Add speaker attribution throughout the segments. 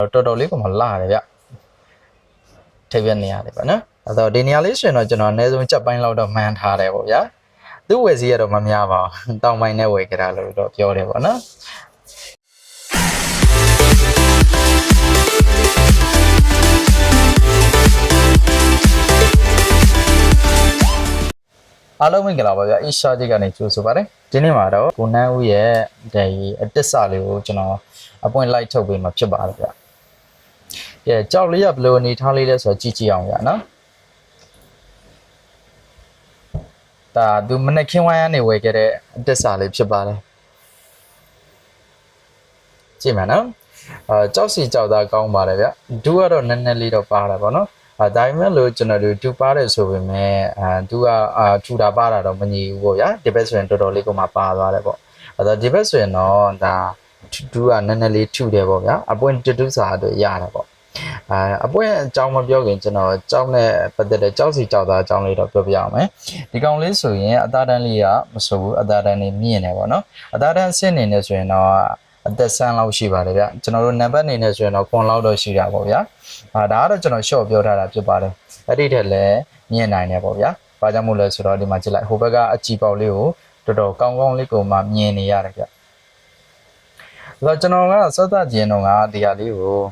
Speaker 1: တော်တော်လေးကမှလာတယ်ဗျထိပ်ပြနေရတယ်ဗျနော်အဲ့တော့ဒီနေရာလေးဆိုရင်တော့ကျွန်တော်အနည်းဆုံးချက်ပိုင်းလောက်တော့မှန်းထားတယ်ပေါ့ဗျာသူ့ဝယ်စီရတော့မများပါဘူးတောင်ပိုင်းနဲ့ဝယ်ကြတာလို့တော့ပြောတယ်ပေါ့နော်အားလုံးမင်္ဂလာပါဗျာအရှာကြီးကနေကြိုဆိုပါရစေဒီနေ့မှာတော့ကိုနန်းဦးရဲ့ဒီအတစ်စလေးကိုကျွန်တော်အပွင့်လိုက်ထုတ်ပေးမှာဖြစ်ပါတယ်ဗျာ ကဲကြောက်လေးကဘယ်လိုအနေထားလေးလဲဆိုတော့ကြည့်ကြည့်အောင်ဗျာနော်ဒါသူမနေ့ခင်းဝိုင်းကနေဝယ်ခဲ့တဲ့အတစ်စလေးဖြစ်ပါတယ်ကြည့်မယ်နော်အာကြောက်စီကြောက်သားကောင်းပါတယ်ဗျဒူကတော့နည်းနည်းလေးတော့ပါတာပေါ့နော်အဲဒါပေမဲ့လို့ကျွန်တော်တို့ဒူပါတယ်ဆိုပေမဲ့အာဒူကအာထူတာပါတာတော့မညီဘူးပေါ့ဗျာဒီဘက်ဆိုရင်တော်တော်လေးကိုမှပါသွားတယ်ပေါ့အဲတော့ဒီဘက်ဆိုရင်တော့ဒါဒူကနည်းနည်းလေးထူတယ်ပေါ့ဗျာအပွင့်တူတူစာအတွက်ရတယ်ပေါ့ အဲအပွင့်အကြောင်းမပြောခင်ကျွန်တော်ကြောင်းနဲ့ပတ်သက်တဲ့ကြောက်စီကြောက်သားအကြောင်းလေးတော့ပြောပြအောင်မယ်ဒီကောင်လေးဆိုရင်အသားတန်းလေးကမဆိုဘူးအသားတန်းလေးမြင့်တယ်ပေါ့နော်အသားတန်းဆင့်နေနေဆိုရင်တော့အသက်ဆန်းလောက်ရှိပါတယ်ဗျကျွန်တော်တို့နံပါတ်အနေနဲ့ဆိုရင်တော့ခွန်လောက်တော့ရှိတာပေါ့ဗျာအာဒါကတော့ကျွန်တော် short ပြောထားတာဖြစ်ပါတယ်အဲ့ဒီထက်လည်းမြင့်နိုင်တယ်ပေါ့ဗျာဘာကြောင့်မို့လဲဆိုတော့ဒီမှာကြည့်လိုက်ဟိုဘက်ကအကြည်ပေါက်လေးကိုတော်တော်ကောင်းကောင်းလေးကိုမှမြင်နေရတယ်ဗျဆိုတော့ကျွန်တော်ကစောသကျင်တော့ကဒီဟာလေးကိုအာ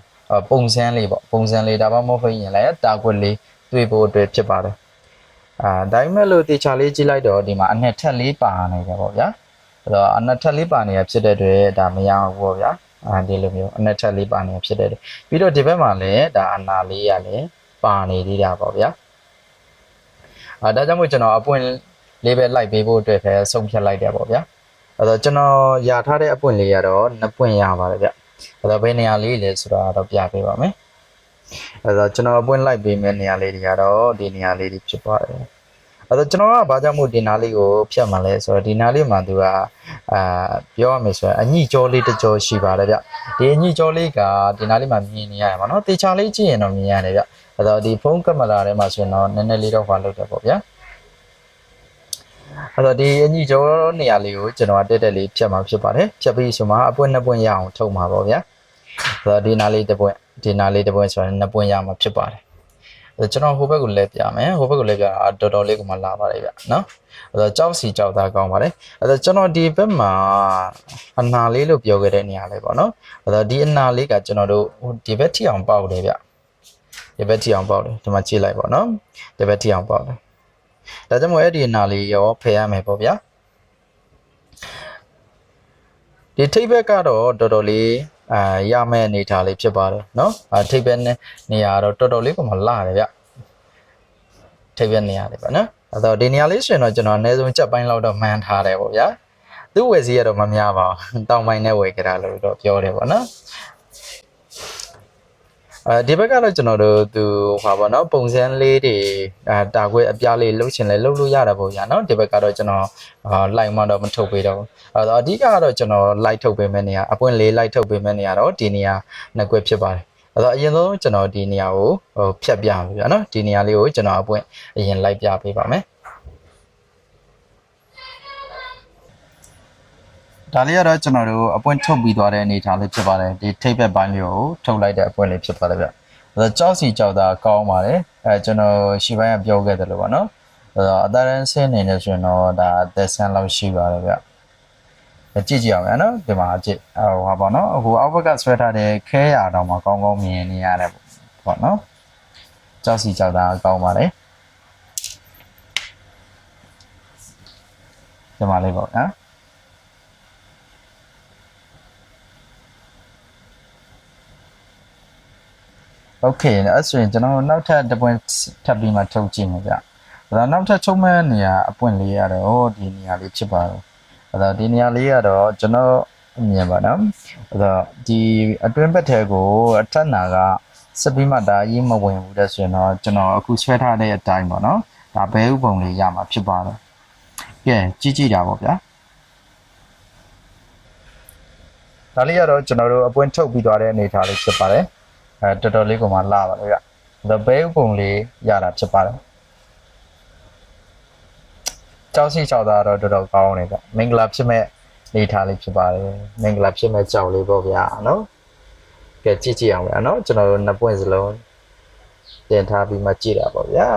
Speaker 1: ပုံစံလေးပေါ့ပုံစံလေးဒါမှမဟုတ်ရင်လည်းတာကွက်လေးတွေ့ဖို့အတွက်ဖြစ်ပါတယ်အာဒါပေမဲ့လို့တေချာလေးကြည့်လိုက်တော့ဒီမှာအနှစ်ထက်လေးပါနေတယ်ပေါ့ဗျာအဲ့တော့အနှစ်ထက်လေးပါနေရဖြစ်တဲ့အတွက်ဒါမရဘူးပေါ့ဗျာအာဒီလိုမျိုးအနှစ်ထက်လေးပါနေရဖြစ်တဲ့အတွက်ပြီးတော့ဒီဘက်မှာလည်းဒါအနာလေးရလည်းပါနေသေးတာပေါ့ဗျာအာဒါကြောင့်မို့ကျွန်တော်အပွင့်လေးပဲလိုက်ပေးဖို့အတွက်ပဲဆုံးဖြတ်လိုက်တယ်ပေါ့ဗျာအဲ့တော့ကျွန်တော်ယာထားတဲ့အပွင့်လေးကတော့နှစ်ပွင့်ရပါတယ်ဗျ အဲ့တော့ဘယ်နေရာလေးလဲဆိုတော့တော့ပြပေးပါမယ်အဲ့တော့ကျွန်တော်အပွင့်လိုက်ပေးမယ့်နေရာလေးတွေကတော့ဒီနေရာလေးတွေဖြစ်ပါတယ်အဲ့တော့ကျွန်တော်ကဘာကြောင့်မို့ဒီနားလေးကိုဖြတ်မှလဲဆိုတော့ဒီနားလေးမှာသူကအာပြောရမယ်ဆိုရင်အညိကြောလေးတစ်ကြောရှိပါတယ်ဗျဒီအညိကြောလေးကဒီနားလေးမှာမြင်နေရတယ်ပါနော်တေချာလေးကြည့်ရင်တော့မြင်ရတယ်ဗျအဲ့တော့ဒီဖုန်းကင်မရာထဲမှာဆိုရင်တော့နည်းနည်းလေးတော့ဟွာလုပ်တယ်ပေါ့ဗျာ အဲ့တော့ဒီအညိကြောနေရာလေးကိုကျွန်တော်ကတက်တက်လေးဖြတ်မှာဖြစ်ပါတယ်ဖြတ်ပြီးဆိုမှအပွင့်နှစ်ပွင့်ရအောင်ထုတ်မှာပေါ့ဗျာအဲ့တော့ဒီနားလေးတစ်ပွင့်ဒီနားလေးတစ်ပွင့်ဆိုရင်နှစ်ပွင့်ရမှာဖြစ်ပါတယ်အဲ့ကျွန်တော်ဟိုဘက်ကိုလဲပြမယ်ဟိုဘက်ကိုလဲပြတာတော်တော်လေးကိုမှလာပါတယ်ဗျနော်အဲ့တော့ကြောက်စီကြောက်သားကောင်းပါတယ်အဲ့တော့ကျွန်တော်ဒီဘက်မှာအနာလေးလို့ပြောခဲ့တဲ့နေရာလေးပေါ့နော်အဲ့တော့ဒီအနာလေးကကျွန်တော်တို့ဒီဘက်ထိအောင်ပေါက်တယ်ဗျဒီဘက်ထိအောင်ပေါက်တယ်ဒီမှာကြည့်လိုက်ပေါ့နော်ဒီဘက်ထိအောင်ပေါက်တယ် ဒါကြောင့်မို့အဲ့ဒီအနာလေးရောဖယ်ရမယ်ပေါ့ဗျာဒီထိပ်ဘက်ကတော့တော်တော်လေးအာရမယ့်အနေထားလေးဖြစ်ပါတယ်เนาะအာထိပ်ဘက်နဲ့နေရာတော့တော်တော်လေးကိုမှလာတယ်ဗျထိပ်ဘက်နေရာလေးပါနော်အဲ့တော့ဒီနေရာလေးဆိုရင်တော့ကျွန်တော်အနည်းဆုံးချက်ပိုင်းလောက်တော့မှန်းထားတယ်ပေါ့ဗျာသူ့ဝယ်စီရတော့မများပါဘူးတောင်ပိုင်းနဲ့ဝယ်ကြတာလို့တော့ပြောတယ်ပေါ့နော် အဲဒီဘက်ကတော့ကျွန်တော်တို့သူဟောပါတော့ပုံစံလေးတွေအာတာခွေအပြားလေးလှုပ်ရှင်လဲလှုပ်လို့ရတာပေါ့ညာနော်ဒီဘက်ကတော့ကျွန်တော်အာလိုက်မှတော့မထုတ်ပေးတော့အဲတော့အဓိကကတော့ကျွန်တော်လိုက်ထုတ်ပေးမယ့်နေရာအပွင့်လေးလိုက်ထုတ်ပေးမယ့်နေရာတော့ဒီနေရာနှစ်ခွက်ဖြစ်ပါတယ်အဲ့တော့အရင်ဆုံးကျွန်တော်ဒီနေရာကိုဟိုဖြတ်ပြပါပြီနော်ဒီနေရာလေးကိုကျွန်တော်အပွင့်အရင်လိုက်ပြပေးပါမယ် ဒါလေးကတော့ကျွန်တော်တို့အပွင့်ထုတ်ပြီးသွားတဲ့အနေအထားလေးဖြစ်ပါတယ်ဒီထိပ်ဘက်ပိုင်းလေးကိုထုတ်လိုက်တဲ့အပွင့်လေးဖြစ်ပါတယ်ဗျအဲတော့ကြောက်စီကြောက်တာကောင်းပါတယ်အဲကျွန်တော်ရှီပိုင်းကပြောခဲ့တယ်လို့ပါနော်အဲတော့အသားရန်ဆင်းနေနေဆိုရင်တော့ဒါအသက်ဆန်းလောက်ရှိပါတယ်ဗျကြည့်ကြည့်အောင်နော်ဒီမှာကြည့်ဟိုဟာပေါ့နော်အခုအောက်ဘက်ကဆွဲထားတဲ့ခဲရတော့မှကောင်းကောင်းမြင်နေရတယ်ပေါ့နော်ကြောက်စီကြောက်တာကောင်းပါတယ်ဒီမှာလေးပေါ့နော် โอเคအဲ့ဆိုရင်ကျွန်တော်နောက်ထပ်တစ်ပွင့်ထပ်ပြီးမှထုတ်ကြည့်မှာဗျ။ဒါနောက်ထပ်ချုပ်မဲ့နေရာအပွင့်လေးရတော့ဒီနေရာလေးဖြစ်ပါတော့။အဲ့တော့ဒီနေရာလေးကတော့ကျွန်တော်အမြင်ပါနော်။အဲ့တော့ဒီအတွင်းဘက်ထဲကိုအထက်နာကစပီးမှဒါကြီးမဝင်ဘူးတဲ့ဆိုရင်တော့ကျွန်တော်အခုဆွဲထားတဲ့အတိုင်းပေါ့နော်။ဒါဘဲဥပုံလေးရမှာဖြစ်ပါတော့။ကဲကြည့်ကြည့်တာပေါ့ဗျာ။ဒါလေးကတော့ကျွန်တော်တို့အပွင့်ထုတ်ပြီးသွားတဲ့အနေအထားလေးဖြစ်ပါတယ်။ အဲတော်တော်လေးကိုမှလာပါလေဗျ။ The Bay ပုံလေးရတာဖြစ်ပါတယ်။ကြောက်စီကြောက်တာတော့တော်တော်ကောင်းနေဗျ။မင်္ဂလာဖြစ်မဲ့နေထားလေးဖြစ်ပါတယ်။မင်္ဂလာဖြစ်မဲ့ကြောက်လေးပေါ့ဗျာနော်။ကဲကြည့်ကြည့်အောင်ဗျာနော်ကျွန်တော်တို့နှစ်ပွင့်စလုံးတင်ထားပြီးမှကြည့်တာပေါ့ဗျာ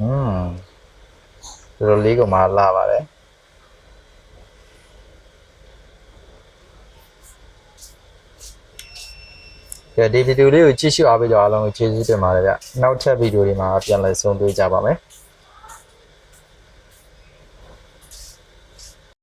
Speaker 1: อืมတော်တော်လေးကမှလာပါတယ် ဒီဗီဒီယိုလေးကိုကြည့်ရှုအားပေးကြအားလုံးကိုကျေးဇူးတင်ပါတယ်ဗျနောက်ထပ်ဗီဒီယိုတွေမှာပြန်လည်ဆုံတွေ့ကြပါမယ်